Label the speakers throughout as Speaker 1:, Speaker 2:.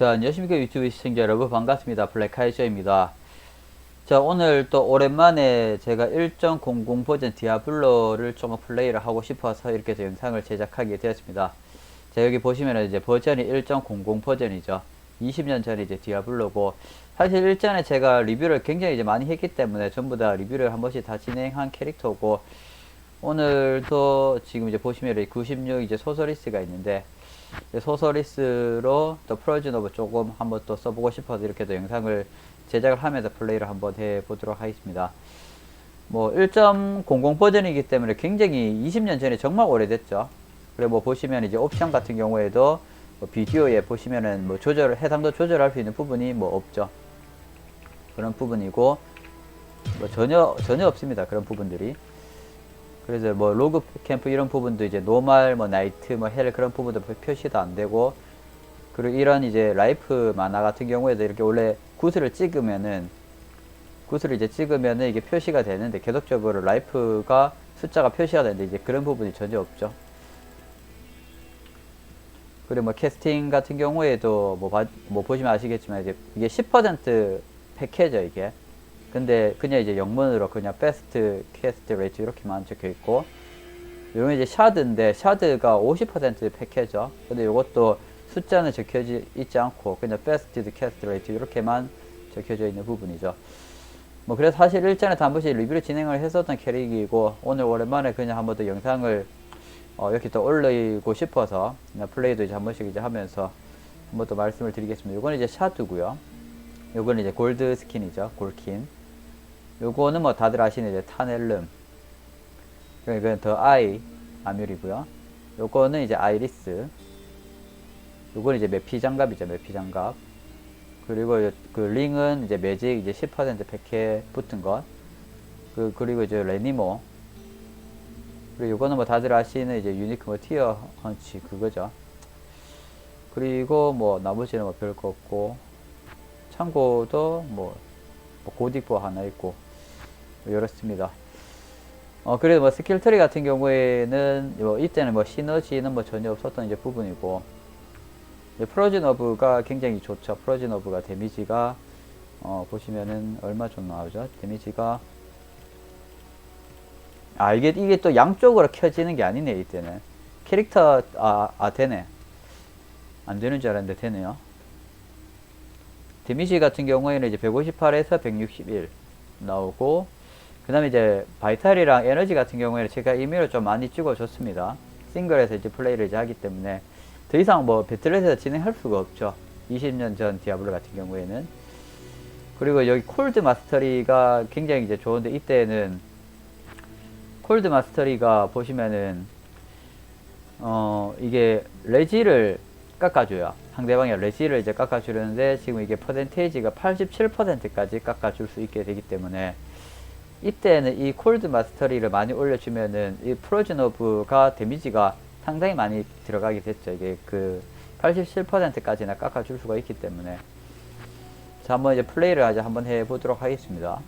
Speaker 1: 자, 안녕하십니까 유튜브 시청자 여러분 반갑습니다. 블랙하이저입니다. 자, 오늘 또 오랜만에 제가 1.00 버전 디아블로를 좀 플레이를 하고 싶어서 이렇게 영상을 제작하게 되었습니다. 자, 여기 보시면 이제 버전이 1.00 버전이죠. 20년 전에 이제 디아블로고 사실 일전에 제가 리뷰를 굉장히 이제 많이 했기 때문에 전부 다 리뷰를 한 번씩 다 진행한 캐릭터고 오늘도 지금 이제 보시면 96 이제 소설리스가 있는데 소설리스로 또 프로즌 오브 조금 한번 또 써보고 싶어서 이렇게 또 영상을 제작을 하면서 플레이를 한번 해보도록 하겠습니다. 뭐 1.00 버전이기 때문에 굉장히 20년 전에 정말 오래됐죠. 그리고 뭐 보시면 이제 옵션 같은 경우에도 뭐 비디오에 보시면은 뭐 조절 해상도 조절할 수 있는 부분이 뭐 없죠. 그런 부분이고 뭐 전혀 전혀 없습니다. 그런 부분들이. 그래서 뭐 로그 캠프 이런 부분도 이제 노말 뭐 나이트 뭐 헬 그런 부분도 표시도 안 되고 그리고 이런 이제 라이프 만화 같은 경우에도 이렇게 원래 구슬을 찍으면은 구슬을 이제 찍으면은 이게 표시가 되는데 계속적으로 라이프가 숫자가 표시가 되는데 이제 그런 부분이 전혀 없죠. 그리고 뭐 캐스팅 같은 경우에도 뭐, 봐- 뭐 보시면 아시겠지만 이제 이게 10% 패키죠 이게. 근데 그냥 이제 영문으로 그냥 베스트 캐스트 레이트 이렇게만 적혀 있고 요건 이제 샤드인데 샤드가 50% 패키죠. 근데 요것도 숫자는 적혀져 있지 않고 그냥 베스트 캐스트 레이트 이렇게만 적혀져 있는 부분이죠. 뭐 그래서 사실 일전에 한 번씩 리뷰를 진행을 했었던 캐릭이고 오늘 오랜만에 그냥 한번 더 영상을 어, 이렇게 또 올리고 싶어서 플레이도 이제 한 번씩 이제 하면서 한번 더 말씀을 드리겠습니다. 요거는 이제 샤드고요. 요거는 이제 골드 스킨이죠. 골킨. 요거는 뭐 다들 아시는 이제 타넬름. 이건 더 아이 아뮤리고요. 요거는 이제 아이리스. 요거는 이제 메피 장갑이죠. 메피 장갑. 그리고 요- 그 링은 이제 매직 이제 10% 백해 붙은 것. 그 그리고 이제 레니모. 그리고 요거는 뭐 다들 아시는 이제 유니크 뭐 티어 헌치 그거죠. 그리고 뭐 나머지는 뭐 별거 없고 참고도 뭐, 뭐 고딕보 하나 있고 뭐 이렇습니다. 어 그래도 뭐 스킬 트리 같은 경우에는 뭐 이때는 뭐 시너지는 뭐 전혀 없었던 이제 부분이고 이제 프로즌 어브가 굉장히 좋죠. 프로즌 어브가 데미지가 어 보시면은 얼마 좀 나오죠? 데미지가 아 이게 이게 또 양쪽으로 켜지는 게 아니네 이때는 캐릭터 아, 아 되네 안 되는 줄 알았는데 되네요 데미지 같은 경우에는 이제 158에서 161 나오고 그 다음에 이제 바이탈이랑 에너지 같은 경우에는 제가 이메일을 좀 많이 찍어줬습니다. 싱글에서 이제 플레이를 이제 하기 때문에 더 이상 뭐 배틀넷에서 진행할 수가 없죠. 20년 전 디아블로 같은 경우에는. 그리고 여기 콜드 마스터리가 굉장히 이제 좋은데 이때는 콜드 마스터리가 보시면은 어 이게 레지를 깎아줘요. 상대방의 레지를 이제 깎아주려는데 지금 이게 퍼센테이지가 87%까지 깎아줄 수 있게 되기 때문에 이때는 이 콜드 마스터리를 많이 올려주면은 이 프로즌 오브가 데미지가 상당히 많이 들어가게 됐죠. 이게 그 87%까지나 깎아줄 수가 있기 때문에 자 한번 이제 플레이를 아주 한번 해보도록 하겠습니다.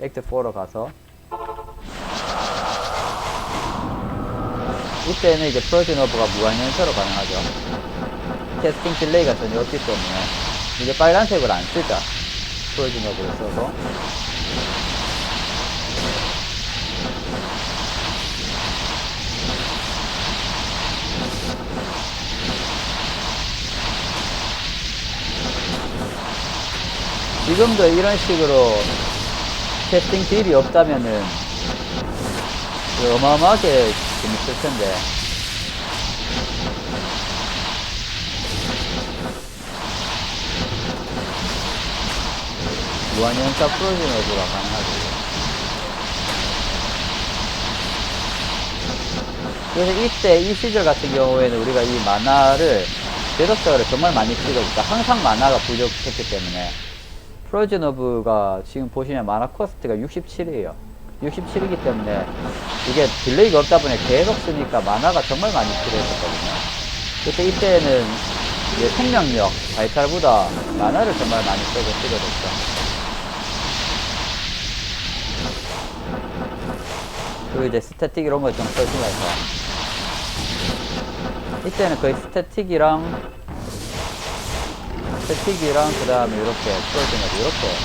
Speaker 1: 액트 4로 가서 이때는 이제 프로즌 오브가 무한연소로 가능하죠. 캐스팅 딜레이가 전혀 없기 때문에 이제 빨간색을 안 쓰죠. 프로즌 오브를 써서. 지금도 이런 식으로 캐스팅 딜이 없다면은 그 어마어마하게 재밌을 텐데. 무한연차 프로즌 어브가 가능하죠. 그래서 이때 이 시절 같은 경우에는 우리가 이 만화를 계속적으로 정말 많이 찍어니까 항상 만화가 부족했기 때문에 프로즌 오브가 지금 보시면 만화 코스트가 67이에요. 67이기 때문에 이게 딜레이가 없다 보니 계속 쓰니까 만화가 정말 많이 필요했었거든요. 그때 이때는 이제 생명력, 바이탈보다 만화를 정말 많이 쓰고 쓰게 됐죠. 그리고 이제 스태틱 이런 거좀 써주면서 이때는 거의 스태틱이랑 스틱이랑 그 다음에 이렇게 풀어지면서 이렇게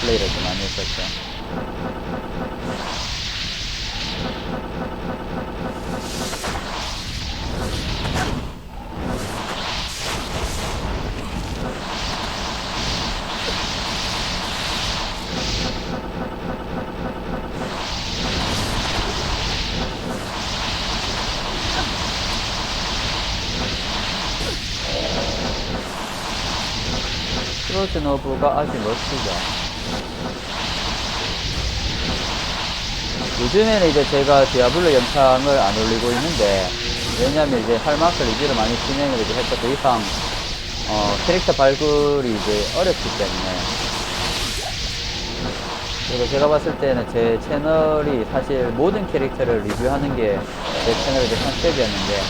Speaker 1: 플레이를 좀 많이 했었죠. 크로즈노브가 아주 멋지죠. 요즘에는 이제 제가 디아블로 영상을 안 올리고 있는데, 왜냐면 이제 할 만큼 리뷰를 많이 진행을 이제 했고, 더 이상, 어, 캐릭터 발굴이 이제 어렵기 때문에. 그리고 제가 봤을 때는 제 채널이 사실 모든 캐릭터를 리뷰하는 게 제 채널의 컨셉이었는데,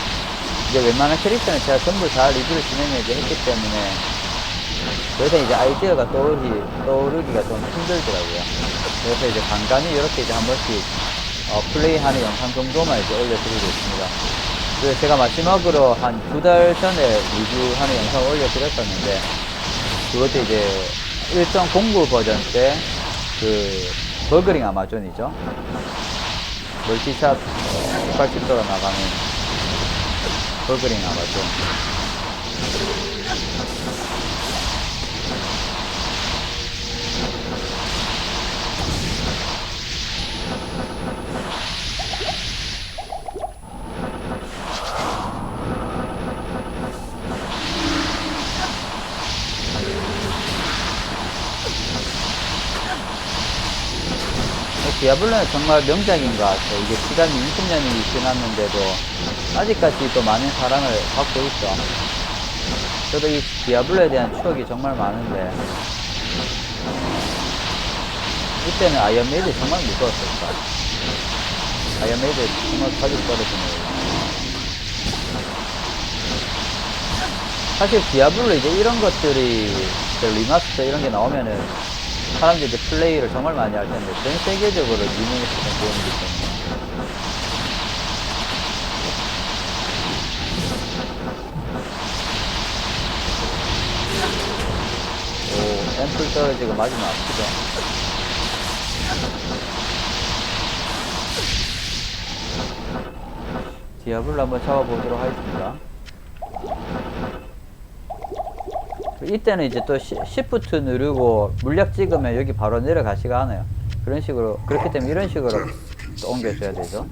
Speaker 1: 이제 웬만한 캐릭터는 제가 전부 다 리뷰를 진행을 했기 때문에, 그래서 이제 아이디어가 떠오르기, 떠오르기가 좀 힘들더라고요. 그래서 이제 간간히 이렇게 이제 한 번씩, 어, 플레이하는 영상 정도만 이제 올려드리고 있습니다. 그래서 제가 마지막으로 한 두 달 전에 리뷰하는 영상을 올려드렸었는데, 그것도 이제 1.09 버전 때, 그, 버그링 아마존이죠. 멀티샷 180도로 나가는 버그링 아마존. 디아블로는 정말 명작인 것 같아요. 이게 시간이 20년이 지났는데도 아직까지 또 많은 사랑을 받고 있죠. 저도 이 디아블로에 대한 추억이 정말 많은데 이때는 아이언메이드 정말 무서웠었다. 아이언메이드 정말 가죽 떨어지네요. 사실 디아블로 이제 이런 것들이 저 리마스터 이런 게 나오면은 사람들이 이제 플레이를 정말 많이 할 텐데 전 세계적으로 유명했었던 게임이기 때문에. 오 앰플 떨어지고 맞으면 아프죠 디아블로 한번 잡아보도록 하겠습니다 이때는 이제 또 시, 시프트 누르고 물약 찍으면 여기 바로 내려가시가 않아요. 그런 식으로 그렇기 때문에 이런 식으로 또 옮겨줘야 되죠.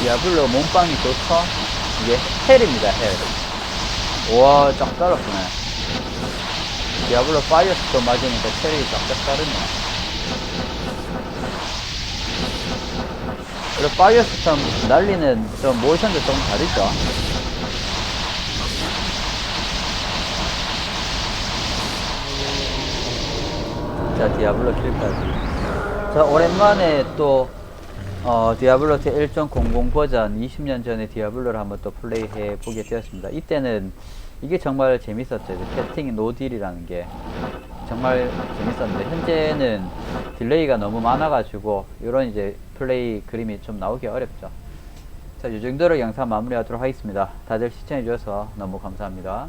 Speaker 1: 디아블로 몸빵이 좋죠? 이게 헬입니다, 헬. 우와, 쫙 따랐구네. 디아블로 파이어스톤 맞으니까 체력이 쫙쫙 따르네. 그리고 파이어스톤 날리는 저 모션도 좀 다르죠? 자, 디아블로 킬까지. 자, 오랜만에 또 어, 디아블로 1.00 버전 20년 전에 디아블로를 한번 또 플레이해 보게 되었습니다. 이때는 이게 정말 재밌었죠. 캐스팅 노딜이라는 게 정말 재밌었는데 현재는 딜레이가 너무 많아가지고 이런 이제 플레이 그림이 좀 나오기 어렵죠. 자, 이 정도로 영상 마무리하도록 하겠습니다. 다들 시청해주셔서 너무 감사합니다.